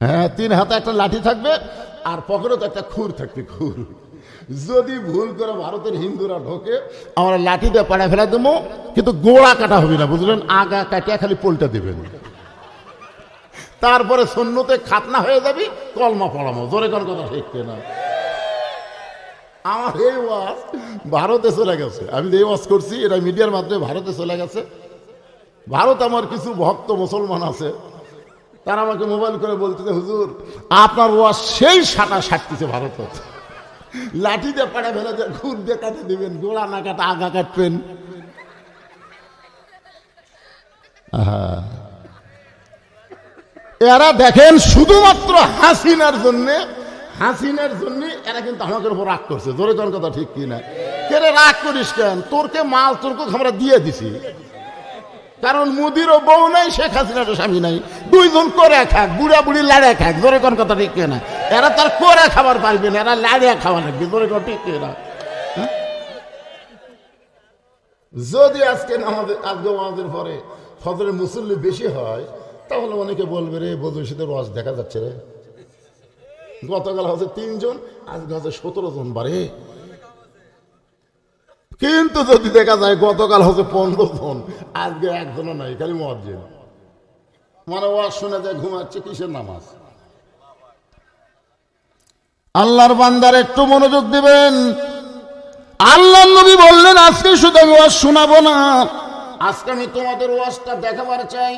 হ্যাঁ তিন হাতে একটা লাঠি থাকবে আর পকেটে একটা খুর থাকবে, খুর। যদি ভুল করে ভারতের হিন্দুরা ঢোকে, আমরা লাঠিতে পাড়া ফেলা দেবো, কিন্তু গোড়া কাটা হবে না, বুঝলেন? আগা কাটিয়া খালি পোলটা দেবেন। তারপরে শূন্যতে খাতনা হয়ে যাবি, কলমা পড়ামো জোরে কোন কথা ঠিক না আমার এই ওয়াজ ভারতে চলে গেছে। আমি যে ওয়াজ করছি, এটা মিডিয়ার মাধ্যমে ভারতে চলে গেছে। ভারত আমার কিছু ভক্ত মুসলমান আছে তারা আমাকে মোবাইল করে বলতেছে হুজুর, আপনার ওয়াজ সেই সাটা সাটতেছে ভারত। লাঠি দিয়ে পাড়া ফেলে দিয়ে খুর দিয়ে কাটে দিবেন, গোড়া না কাটা আগা কাটবেন এরা দেখেন শুধুমাত্র হাসিনার জন্যে, হাসিনার জন্য এরা কিন্তু আমাদের উপর রাগ করছে। জোরে তোর কথা ঠিক কেন? রাগ করিস কেন? তোরকে মাল, তোরকে আমরা দিয়ে দিছি। কারণ মুদিরও বউ নাই, শেখ হাসিনারও স্বামী নাই। দুইজন করে খাক বুড়া বুড়ি লাড়ে খাক, জোরে কোন কথা ঠিক না এরা তার করে খাবার পারবে না, এরা লাড়িয়া খাওয়া লাগবে, জোরে কোন ঠিক না হ্যাঁ? যদি আজকে আমাদের আজকে আমাদের পরে ফজরের মুসল্লি বেশি হয়, তাহলে অনেকে বলবে, রে বদুশীদের রস দেখা যাচ্ছে রে। গতকাল হচ্ছে তিনজন, আজকে হচ্ছে সতেরো জন বারে কিন্তু যদি দেখা যায় গতকাল হচ্ছে পনেরো জন, আজকে একজনও নাই, খালি মসজিদ। মানে ওয়াজ শুনে যায় ঘুমাচ্ছে, কিসের নামাজ? আল্লাহর বান্দার একটু মনোযোগ দিবেন। আল্লাহ নবী বললেন, আজকে শুধু আমি ওয়াজ শোনাবো না। আজকে আমি তোমাদের ওয়াজটা দেখাবার চাই।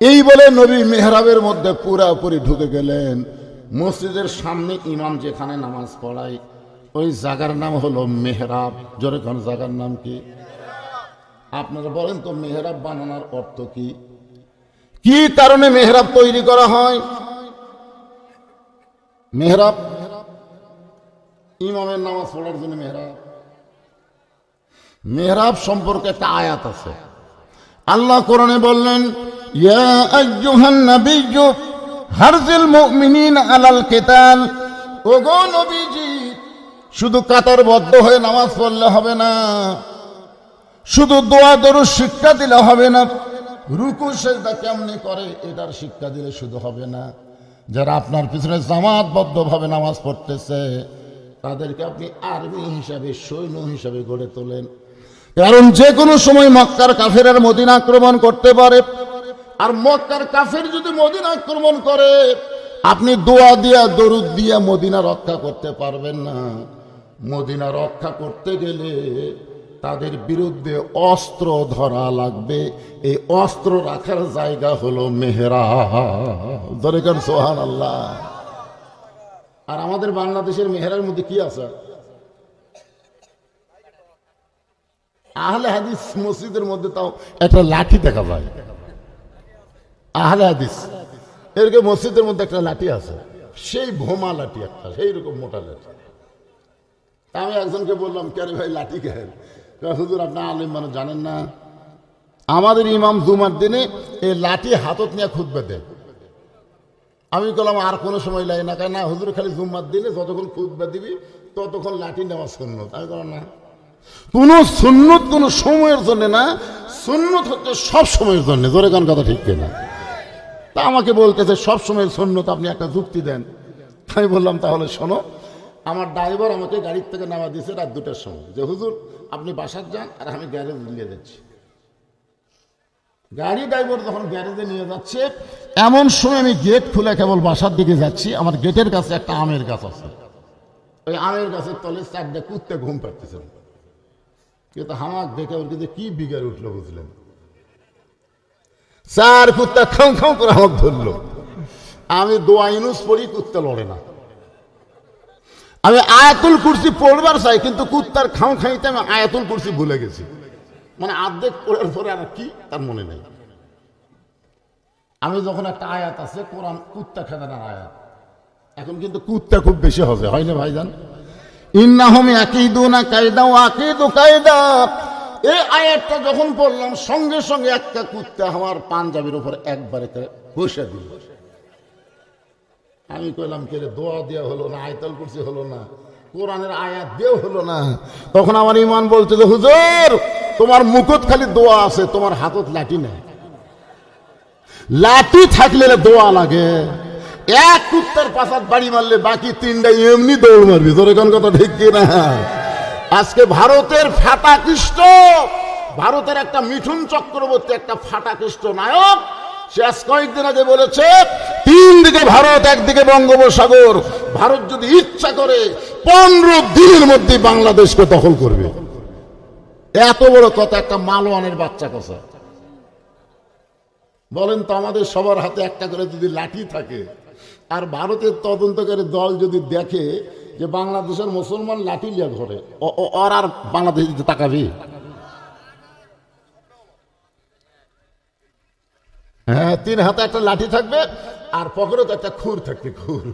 এই বলে নবী মেহরাবের মধ্যে পুরাপুরি ঢুকে গেলেন। মসজিদের সামনে ইমাম যেখানে নামাজ পড়ায় ওই জায়গার নাম হলো মেহরাব। জোরে কোন জায়গার নাম কি? আপনারা বলেন তো মেহরাব বানানোর অর্থ কি? কি কারণে মেহরাব তৈরি করা হয়? মেহরাব, ইমামের নামাজ পড়ার জন্য মেহরাব। মেহরাব সম্পর্কে একটা আয়াত আছে। আল্লাহ কোরআনে বললেন, ইয়া আইয়ুহান নাবিয়্যু হারজিল মুমিনিন আলাল কিতাল। ওগো নবীজি শুধু কাতারবদ্ধ হয়ে নামাজ পড়লে হবে না। শুধু দোয়া দরু শিক্ষা দিলে হবে না। রুকু, সেজদা কেমনি করে, এটার শিক্ষা দিলে শুধু হবে না। যারা আপনার পিছনে জামাতবদ্ধভাবে নামাজ পড়তেছে, তাদেরকে আপনি আর্মি হিসাবে, সৈন্য হিসাবে গড়ে তোলেন। কারণ যে কোনো সময় মক্কার কাফের মদিনা আক্রমণ করতে পারে। আর মক্কার কাফের যদি মদিনা আক্রমণ করে, আপনি দোয়া দিয়া, দরুদ দিয়া মদিনা রক্ষা করতে পারবেন না। মদিনা রক্ষা করতে গেলে তাদের বিরুদ্ধে অস্ত্র ধরা লাগবে। এই অস্ত্র রাখার জায়গা হলো মেহরা দরেকান সোহান আল্লাহ আর আমাদের বাংলাদেশের মেহরার মধ্যে কি আছে? আহলে হাদিস মসজিদের মধ্যে তাও একটা লাঠি দেখা যায়। আহলে হাদিস, এরকম মসজিদের মধ্যে একটা লাঠি আছে। সেই ভোমা লাঠি একটা সেই রকম মোটা লাঠি। তা আমি একজনকে বললাম ক্যারে ভাই, লাঠি খেন হুজুর আপনার আলিম মানে জানেন না। আমাদের ইমাম জুমার দিনে এই লাঠি হাতত নিয়ে খুদবে দেয়। আমি বললাম আর কোনো সময় লাগে না। কেন না হুজুর, খালি জুম্মার দিনে যতক্ষণ খুদবে দিবি, ততক্ষণ লাঠি নেওয়া সুন্নত। আমি বললাম না। কোন সুন্নত কোন সময়ের জন্য না, সুন্নত হচ্ছে সব সময়ের জন্য। জোরে গান কথা ঠিক কিনা? তা আমাকে বলতেছে, সব সময় সুন্নত আপনি একটা যুক্তি দেন। আমি বললাম, তাহলে শোনো আমার ড্রাইভার আমাকে গাড়ির থেকে নামা দিয়েছে রাত দুটার সময়। যে, হুজুর, আপনি বাসার যান আর আমি গ্যারেজ নিয়ে যাচ্ছি। গাড়ি ড্রাইভার যখন গ্যারেজে নিয়ে যাচ্ছে, এমন সময় আমি গেট খুলে কেবল বাসার দিকে যাচ্ছি। আমার গেটের কাছে একটা আমের গাছ আছে। ওই আমের গাছের তলে চারটে কুত্তে ঘুম পাড়তেছিল কিন্তু হামাক দেখে ওর কিন্তু কি বিগার উঠল বুঝলেন? চার কুত্তা খাও খাও করে ধরলো। আমি দোয়া ইনুস পড়ি, কুত্তা লড়ে না। আমি আয়াতুল কুরসি পড়বার চাই, কিন্তু কুত্তার খাও খাইতে আমি আয়াতুল কুরসি ভুলে গেছি। মানে আর্ধেক পড়ার পরে আর কি, তার মনে নেই। আমি যখন একটা আয়াত আছে, কোরআন কুত্তা খেদানোর আয়াত। এখন কিন্তু কুত্তা খুব বেশি হবে হয় না ভাইজান? ইন্নাহুম ইয়াকিদুনা কায়দা ওয়া আকিদু কায়দা এই আয়াতটা যখন পড়লাম, সঙ্গে সঙ্গে একটা কুত্তা আমার পাঞ্জাবির উপর একবারে বসে দিল। আমি কইলাম কে রে, দোয়া দেওয়া হলো না আয়তাল কুরসি হলো না কোরআনের আয়াত দেও হলো না? তখন আমার ইমান বলছে যে হুজুর তোমার মুকুট খালি দোয়া আছে তোমার হাতত লাঠি নেই। লাঠি থাকলে দোয়া লাগে। এক কুত্তার পাশাত বাড়ি মারলে বাকি তিনটা এমনি দৌড় মারবি। তোর এখন কথা ঠিক কিনা? আজকে ভারতের ফাটা কৃষ্ট ভারতের একটা মিঠুন চক্রবর্তী একটা ফাটা কৃষ্ট নায়ক সে আজ কয়েকদিন আগে বলেছে তিন দিকে ভারত, একদিকে বঙ্গোপসাগর। ভারত যদি ইচ্ছা করে পনেরো দিনের মধ্যে বাংলাদেশকে দখল করবে। এত বড় কথা, একটা মালোয়ানের বাচ্চা কথা বলেন তো আমাদের সবার হাতে একটা করে যদি লাঠি থাকে, আর ভারতের তদন্তকারী দল যদি দেখে যে বাংলাদেশের মুসলমান লাঠি লিয়া ঘরে ওর আর বাংলাদেশ দিতে তাকাবি? হ্যাঁ তিন হাতে একটা লাঠি থাকবে আর পকেটে একটা খুর থাকবে, খুর।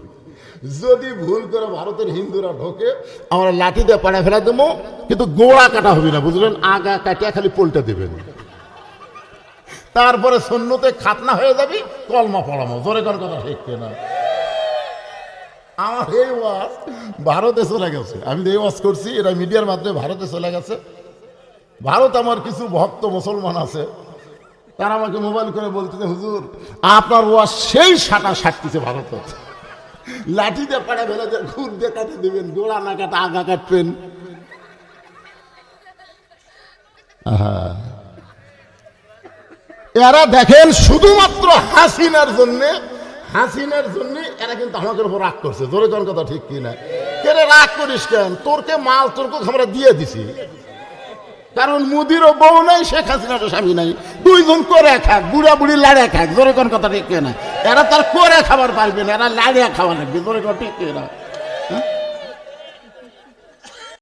যদি ভুল করে ভারতের হিন্দুরা ঢোকে, আমরা লাঠি দিয়ে পাড়া ফেলা দেবো, কিন্তু গোড়া কাটা হবে না, বুঝলেন? আগা কাটিয়া খালি পোলটা দেবেন। তারপরে শূন্যতে খাতনা হয়ে যাবি, কলমা পড়ামো জোরে কোন কথা ঠিক না। আমার এই ওয়াজ ভারতে চলে গেছে। আমি এই ওয়াজ করছি, এটা মিডিয়ার মাধ্যমে ভারতে চলে গেছে। ভারত আমার কিছু ভক্ত মুসলমান আছে। তারা আমাকে মোবাইল করে বলতেছে হুজুর, আপনার ওয়াজ সেই সাটা সাটতেছে ভারতে। লাঠি দিয়ে পাড়া ফেলে দিয়ে ঘুর দিয়ে কাটে দেবেন, গোড়া না কাটা, আগা কাটবেন। এরা দেখেন শুধুমাত্র হাসিনার জন্য হাসিনার জন্য এরা কিন্তু আমাদের উপর রাগ করছে। জোরে জন কথা ঠিক কি না কেন রাগ করিস কেন? তোরকে মাল, তোরকে আমরা দিয়ে দিছি। কারণ মুদিরও বউ নাই, শেখ হাসিনারও স্বামী নাই। দুইজন করে খাক বুড়া বুড়ি লাড়িয়া খাক, জোরে কোন কথা ঠিক না। এরা তার করে খাবার পারবে না, এরা লাড়িয়া খাওয়া লাগবে, জোরে কোন ঠিক না।